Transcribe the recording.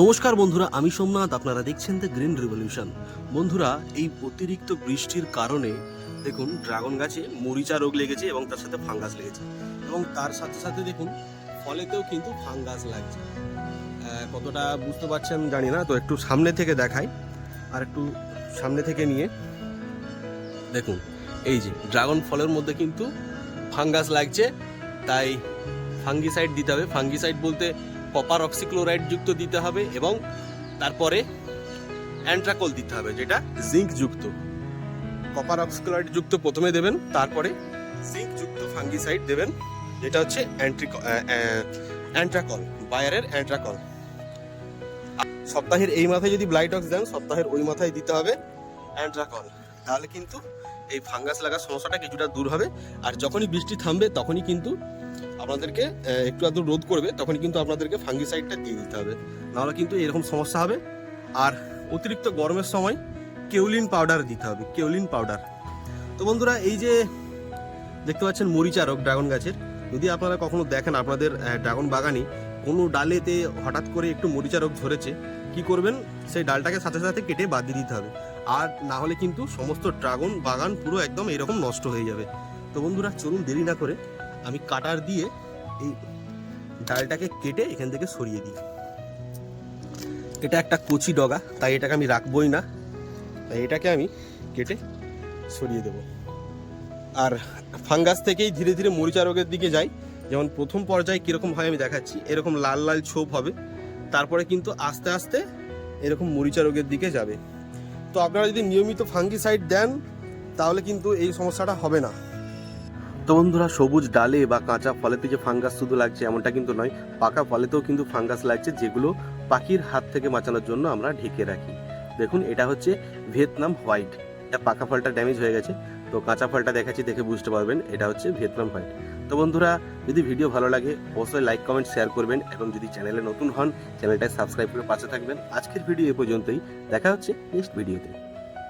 নমস্কার বন্ধুরা, আমি সোমনাথ, আপনারা দেখছেন দ্য গ্রিন রিভলিউশন বন্ধুরা, এই অতিরিক্ত বৃষ্টির কারণে, দেখুন, ড্রাগন গাছে মরিচা রোগ লেগেছে এবং তার সাথে ফাঙ্গাস লেগেছে। এবং তার সাথে সাথে, দেখুন, ফলেতেও কিন্তু ফাঙ্গাস লাগছে। কতটা বুঝতে পারছেন জানি না, তো একটু সামনে থেকে দেখাই, আর একটু সামনে থেকে নিয়ে। দেখুন, এই যে, ড্রাগন ফলের মধ্যে কিন্তু ফাঙ্গাস লাগছে, তাই ফাঙ্গিসাইড দিতে হবে। ফাঙ্গিসাইড বলতে কপার অক্সিক্লোরাইড যুক্ত দিতে হবে এবং তারপরে অ্যান্ট্রাকল দিতে হবে, যেটা জিঙ্ক যুক্ত কপার অক্সিক্লোরাইড যুক্ত প্রথমে দেবেন, তারপরে জিঙ্ক যুক্ত ফাঙ্গিসাইড দেবেন, যেটা হচ্ছে অ্যান্ট্রিক অ্যান্ট্রাকল, বায়ারের অ্যান্ট্রাকল। সপ্তাহের এই মাথায় যদি ব্লাইটক্স দেন, সপ্তাহের ওই মাথায় দিতে হবে অ্যান্ট্রাকল। তাহলে কিন্তু এই ফাঙ্গাস লাগার সমস্যাটা কিছুটা দূর হবে, আর যখনই বৃষ্টি থামবে, তখনই কিন্তু আপনাদেরকে একটু আধটু রোধ করবে তখন কিন্তু আপনাদেরকে ফাঙ্গিসাইডটা দিয়ে দিতে হবে। নাহলে কিন্তু এরকম সমস্যা হবে। আর অতিরিক্ত গরমের সময় কেউলিন পাউডার দিতে হবে, কেউলিন পাউডার তো বন্ধুরা, এই যে দেখতে পাচ্ছেন মরিচা রোগ ড্রাগন গাছের, যদি আপনারা কখনো দেখেন আপনাদের ড্রাগন বাগানে কোনো ডালেতে হঠাৎ করে একটু মরিচা রোগ ধরেছে, কি করবেন? সেই ডালটাকে সাথে সাথে কেটে বাদ দিয়ে দিতে হবে। আর না হলে কিন্তু সমস্ত ড্রাগন বাগান পুরো একদম এরকম নষ্ট হয়ে যাবে। তো বন্ধুরা, চলুন দেরি না করে আমি কাটার দিয়ে এই ডালটাকে কেটে এখান থেকে সরিয়ে দিই। এটা একটা কচি ডগা, তাই এটাকে আমি রাখবই না। তাই এটাকে আমি কেটে সরিয়ে দেব। আর ফাঙ্গাস থেকেই ধীরে ধীরে মরিচা রোগের দিকে যাই। যেমন প্রথম পর্যায়ে কীরকম হয় আমি দেখাচ্ছি। এরকম লাল লাল ছোপ হবে। তারপরে কিন্তু আস্তে আস্তে এরকম মরিচা রোগের দিকে যাবে। তো আপনারা যদি নিয়মিত ফাঙ্গিসাইড দেন, তাহলে কিন্তু এই সমস্যাটা হবে না। তো বন্ধুরা, সবুজ ডালে বা কাঁচা ফলেতে যে ফাঙ্গাস শুধু লাগছে এমনটা কিন্তু নয়, পাকা ফলেতেও কিন্তু ফাঙ্গাস লাগছে, যেগুলো পাখির হাত থেকে বাঁচানোর জন্য আমরা ঢেকে রাখি। দেখুন, এটা হচ্ছে ভিয়েতনাম হোয়াইট। এটা পাকা ফলটা ড্যামেজ হয়ে গেছে। তো কাঁচা ফলটা দেখাচ্ছি, দেখে বুঝতে পারবেন, এটা হচ্ছে ভিয়েতনাম হোয়াইট। তো বন্ধুরা, যদি ভিডিও ভালো লাগে, অবশ্যই লাইক, কমেন্ট, শেয়ার করবেন এবং যদি চ্যানেলে নতুন হন, চ্যানেলটাকে সাবস্ক্রাইব করে পাশে থাকবেন। আজকের ভিডিও এ পর্যন্তই, দেখা হচ্ছে নেক্সট ভিডিওতে।